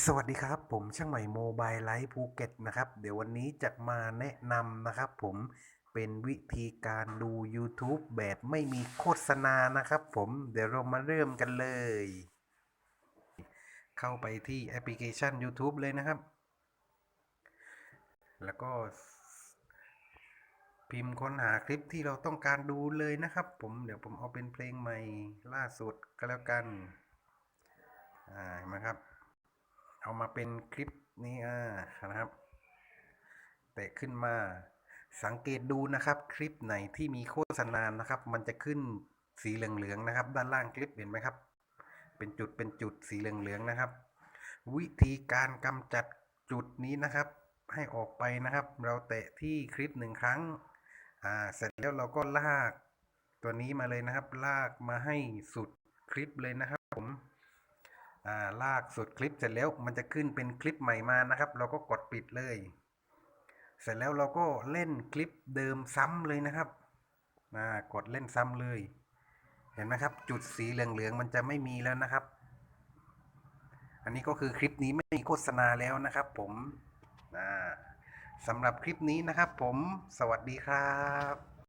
สวัสดีครับ ผมช่างใหม่โมบายไลฟ์ภูเก็ตนะครับ เดี๋ยววันนี้จะมาแนะนำนะครับ ผมเป็นวิธีการดู YouTube แบบไม่มีโฆษณานะครับผมเดี๋ยวเรามาเริ่มกันเลย เข้าไปที่แอปพลิเคชัน YouTube เลยนะครับ แล้วก็ พิมพ์ค้นหาคลิปที่เราต้องการดูเลยนะครับ ผมเดี๋ยวผมเอาเป็นเพลงใหม่ล่าสุดก็แล้วกันอ่าเห็นไหมครับ เอามาเป็นคลิปนี้อ่านะครับแตะขึ้นมา สังเกตดูนะครับ คลิปไหนที่มีโฆษณานะครับ มันจะขึ้นสีเหลืองๆนะครับ ด้านล่างคลิปเห็นไหมครับ เป็นจุดเป็นจุดสีเหลืองๆนะครับ วิธีการกำจัดจุดนี้นะครับ ให้ออกไปนะครับ เราแตะที่คลิปหนึ่งครั้งอ่าเสร็จแล้วเราก็ลากตัวนี้มาเลยนะครับ ลากมาให้สุดคลิปเลยนะครับผม ลากสุดคลิปเสร็จแล้วมันจะขึ้นเป็นคลิปใหม่มานะครับ เราก็กดปิดเลย เสร็จแล้วเราก็เล่นคลิปเดิมซ้ำเลยนะครับอ่ากดเล่นซ้ำเลย เห็นไหมครับ จุดสีเหลืองๆมันจะไม่มีแล้วนะครับ อันนี้ก็คือคลิปนี้ไม่มีโฆษณาแล้วนะครับ ผมอ่าสำหรับคลิปนี้นะครับ ผมสวัสดีครับ